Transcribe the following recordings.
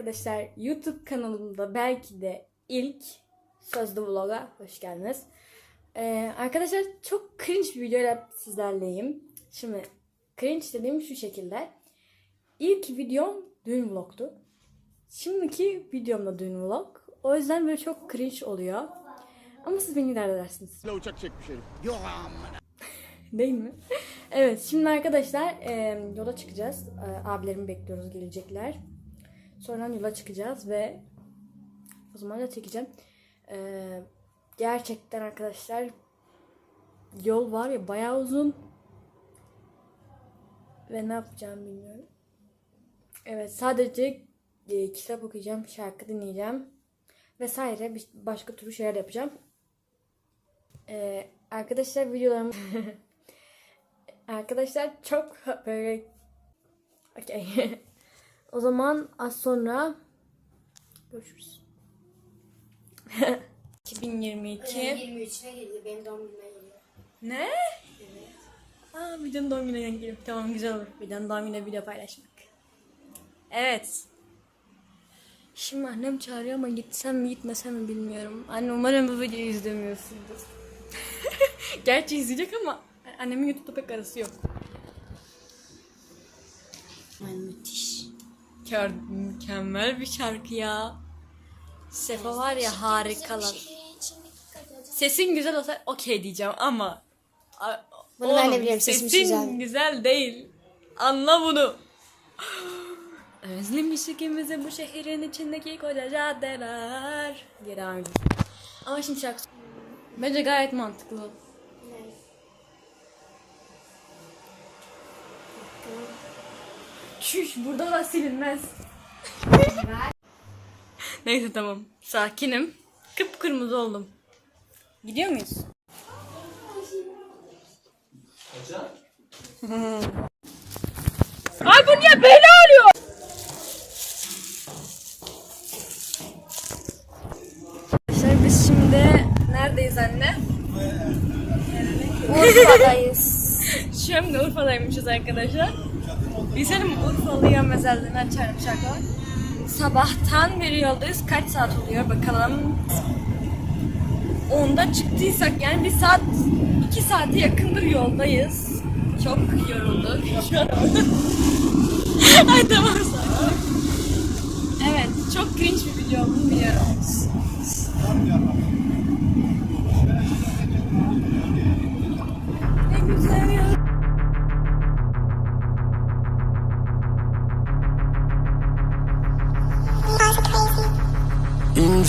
Arkadaşlar YouTube kanalımda belki de ilk sözlü vloga hoş geldiniz. Ee, arkadaşlar çok cringe bir videoyla sizlerleyim. Şimdi cringe dediğim şu şekilde. İlk videom düğün vlogtu. Şimdiki videom da düğün vlog. O yüzden böyle çok cringe oluyor. Ama siz beni idare edersiniz. Ne uçak çekmiş herif. Değil mi? evet şimdi arkadaşlar e, yola çıkacağız. E, abilerimi bekliyoruz gelecekler. Sonra yola çıkacağız ve o zaman da çekeceğim. E, gerçekten arkadaşlar yol var ya bayağı uzun. Ve ne yapacağım bilmiyorum. Evet sadece e, kitap okuyacağım, şarkı dinleyeceğim vesaire bir başka türlü şeyler yapacağım. Ee, arkadaşlar videolarım Arkadaşlar çok böyle Okey. o zaman az sonra görüşürüz. 2022 23'üne geliyor. Benim doğum günüme geliyor. Ne? Aa videonun doğum gününe geliyor. Tamam güzel olur. Videonun doğum gününe video paylaşmak. Evet. Şimdi annem çağırıyor ama gitsem mi gitmesem mi bilmiyorum. Anne umarım bu videoyu izlemiyorsundur. Gerçi izleyecek ama annemin YouTube'da pek arası yok. Ay müthiş. Kör, mükemmel bir şarkı ya. Sefa var ya harikalar. Sesin güzel olsa okey diyeceğim ama a- Bunu ben de oğlum, biliyorum, sesim sesin güzel. değil. Anla bunu. Özlemiş ikimizi bu şehrin içindeki koca caddeler. Geri edeyim. Ama şimdi şarkı Bence gayet mantıklı. Çüş burada da silinmez. Neyse tamam. Sakinim. Kıpkırmızı oldum. Gidiyor muyuz? Ay bu niye böyle oluyor? Arkadaşlar biz şimdi neredeyiz anne? Urfa'dayız. Şimdi Urfa'daymışız arkadaşlar. Bilsem Urfalı'ya mezarlığını açarım şaka. Sabahtan beri yoldayız. Kaç saat oluyor bakalım. Onda çıktıysak yani bir saat, iki saate yakındır yoldayız. Çok yorulduk. Ay tamam. Evet, çok cringe bir video olduğunu biliyorum. Ne güzel ya.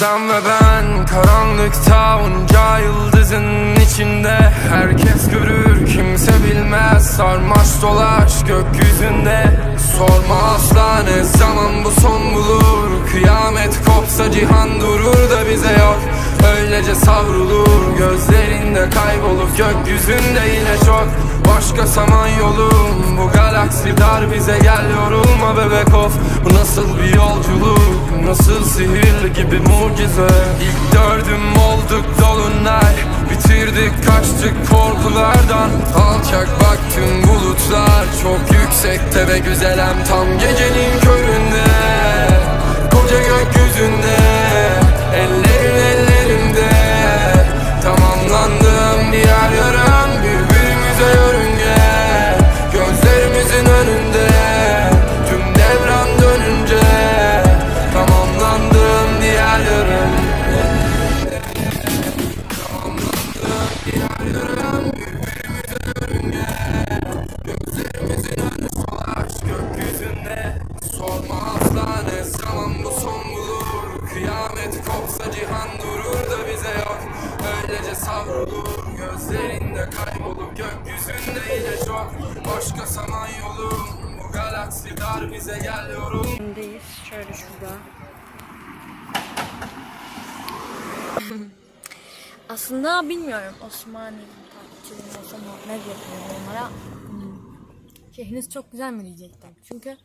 sen ve ben karanlıkta onca yıldızın içinde. Herkes görür kimse bilmez. Sarmaş dolaş gökyüzünde Sorma asla ne zaman bu son bulur. Kıyamet kopsa cihan durur da bize yok. Öylece savrulur gözlerinde kaybolup Gökyüzünde yine çok. Başka saman yolum Bu galaksi dar bize gel yorulma bebek of. Bu nasıl bir yolculuk Nasıl sihirli gibi mucize? İlk dördüm olduk dolunay Bitirdik kaçtık korkulardan. Alçak bak tüm bulutlar Çok yüksekte ve güzelem Tam gecenin köründe. Koca gökyüzünde Ellerin başka saman yolu Bu galaksi dar bize gel yorum Öndeyiz. Şöyle şurada. Aslında bilmiyorum. Osmanlı takipçilerim olsa ne yapıyorum onlara. Hmm. Şehriniz çok güzel mi diyecektim. Çünkü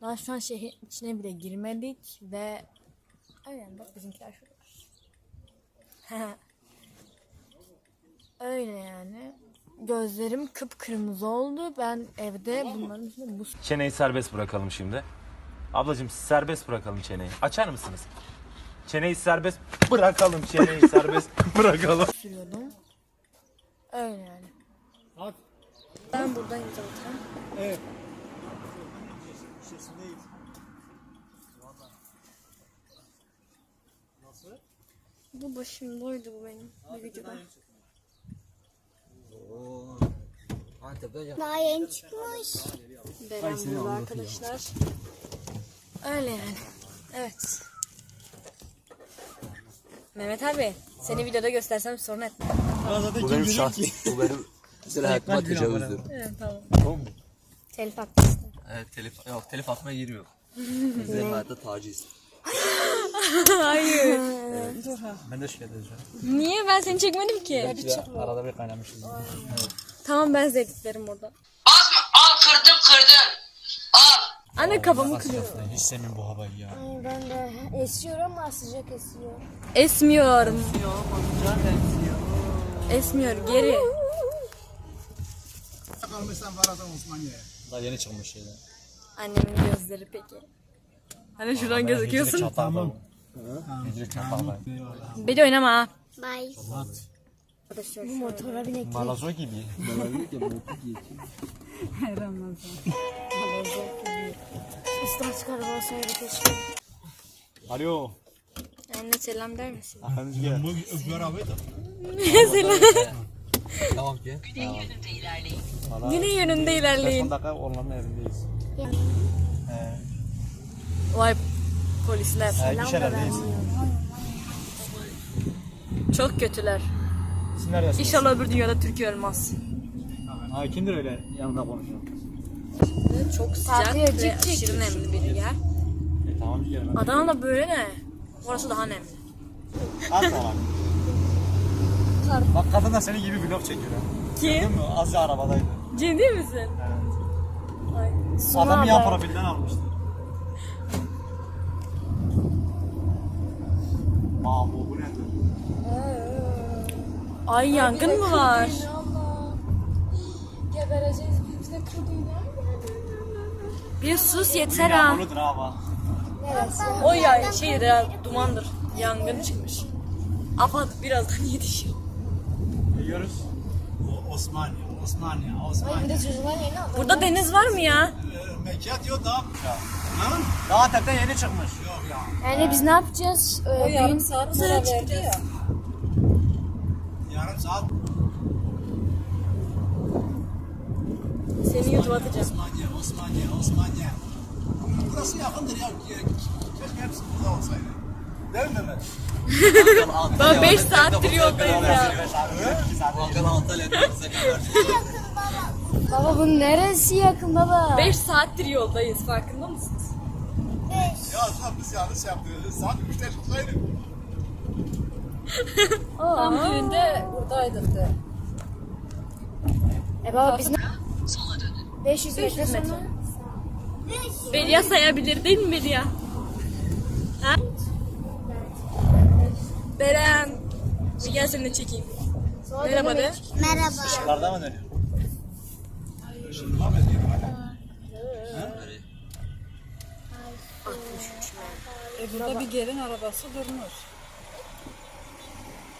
daha şu an şehrin içine bile girmedik ve aynen bak bizimkiler şurada. Öyle yani. Gözlerim kıpkırmızı oldu. Ben evde bunların üstünde buz Çeneyi serbest bırakalım şimdi. Ablacığım serbest bırakalım çeneyi. Açar mısınız? Çeneyi serbest bırakalım. Çeneyi serbest bırakalım. sürüyordum. Öyle yani. Ben buradayım zaten. Bu başımdaydı bu benim bir videoda. Daha yeni çıkmış. Beren burada arkadaşlar. Öyle yani. Evet. Mehmet abi seni videoda göstersem sorun etme. Bu benim şart. Bu benim hayatıma tecavüzdür. Evet tamam. Telif hakkı. Evet telif yok telif atmaya giriyor. Bizim hayatta taciz. Hayır. Ben de şikayet edeceğim. Niye ben seni çekmedim ki? Arada bir kaynamışım. Tamam ben zevklerim orada. Basma al kırdım kırdın. Al. Anne kafamı kırıyor. Hiç sevmiyorum bu havayı ya. Ben de esiyor ama sıcak esiyor. Esmiyorum. Esmiyor geri. Daha yeni çıkmış şeyden. Annemin gözleri peki. Hani şuradan gözüküyorsun. Tamam. Bir de oynama ha. Bye. Arkadaşlar Bu motora binek. Malazo gibi. Üstüne çıkarıp olsaydı keşke. Alo. Anne selam der misin? Efendim gel. Tamam ki. Yine yönünde ilerleyin. 10 dakika onların evindeyiz. Vay polisler. Ee, gişelerdeyiz. Çok kötüler. Siz neredesiniz? İnşallah öbür dünyada Türkiye ölmez. Ha, kimdir öyle yanında konuşuyor? Çok sıcak Tatil ve cik cik. aşırı nemli bir yer. E, tamam gelin. Adana'da böyle ne? Orası daha nemli. At olan. Bak kadın da senin gibi vlog çekiyor. ha. Kim? Değil mi? Azca arabadaydı. Ciddi misin? Ay. Adamı yan profilden almıştı. Mamu bu nedir? Ay yangın mı var? Gebereceğiz biz de. Bir sus yeter ha. Yağmurudur ha bak. O ya şeydir ya dumandır. Yangın çıkmış. Afat birazdan yetişiyor. Yiyoruz. Osmaniye, Osmaniye, Osmaniye. Aldı. Burada deniz var mı ya? Mekat yok da. Ha? Daha tepeden yeni çıkmış. Yani biz ne yapacağız? Ee, yarım saat Sıra çıktı ya. Yarım saat Seni YouTube'a atacağım. Osmaniye, Osmaniye, Osmaniye. Burası yakındır ya. Keşke hepsi burada olsaydı. Değil mi Mehmet? Ben 5 saattir yoldayım ya. Volkan Antalya'da bize kadar. Baba bu neresi yakın baba? 5 saattir yoldayız farkında mısınız? Ya sen biz yanlış yaptık. Saat 3'te çıksaydık. Tam düğünde buradaydık de. E baba biz ne? 500 metre 500 metre. sonra. Belia sayabilir değil mi Belia? Ha? Beren. Bir gel seni de çekeyim. Merhaba de. Işıklarda mı dönüyor?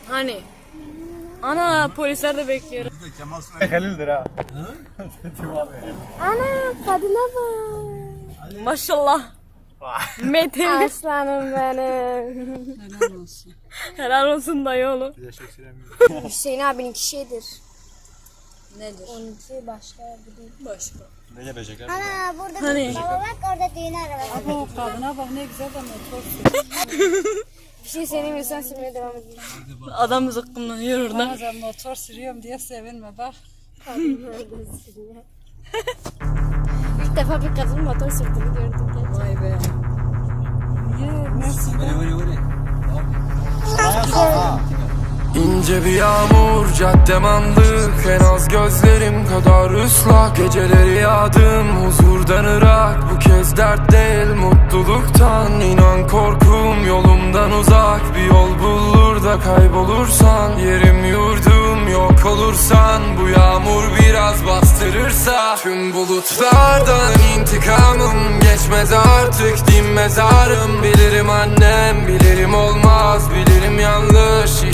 Hani? Ana polisler de bekliyor. Kemal Sunay. Halil'dir ha. Ana kadına bak. Maşallah. Metin. Aslanım benim. Helal olsun dayı oğlum. Hüseyin abinin şeydir. Nedir? 12 başka bir değil. Başka. Ne gelecekler? Ana burada Hani? baba bak orada düğün arabası. Kadına bak ne güzel de motor Bir şey söyleyeyim mi? Sen sürmeye devam edin. Adam zıkkımlanıyor orada. Bazen motor sürüyorum diye sevinme bak. İlk defa bir kadın motor sürdüğünü gördüm. gerçekten. Vay be. Niye? Mersin'de Veri veri veri. İnce bir yağmur caddem anlık En az gözlerim kadar ıslak. Geceleri yağdım huzurdan ırak. Bu kez dert değil mutluluktan. İnan korkum yolumdan uzak. Bir yol bulur da kaybolursan. Yerim yurdum yok olursan. Bu yağmur biraz bastırırsa. Tüm bulutlardan intikamım Geçmez artık. Din mezarım. Bilirim annem bilirim olmaz. Bilirim yanlış